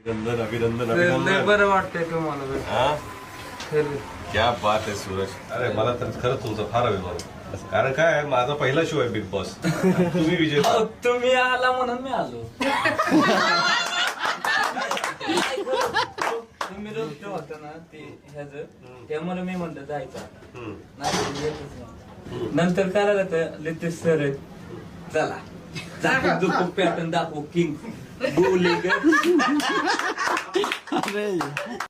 अभिनंदन अभिनंदन अभिनंदन बरं वाटतंय तुम्हाला. हा. क्या बात आहे सूरज अरे मला तर खरंच तुमचा फार अभिमान आहे. कारण काय आहे, माझा पहिला शो आहे बिग बॉस तुम्ही विजय अहो, तुम्ही आला म्हणून मी आलो तुम्ही रोज होता ना ते ह्याच त्यामुळे मी म्हणलं जायचं हम्म. नाही येतच नाही. नंतर काय झालं तर लितेश सर आहेत. चला Dahil doon kong pertanda ko, King Guligan. Aray.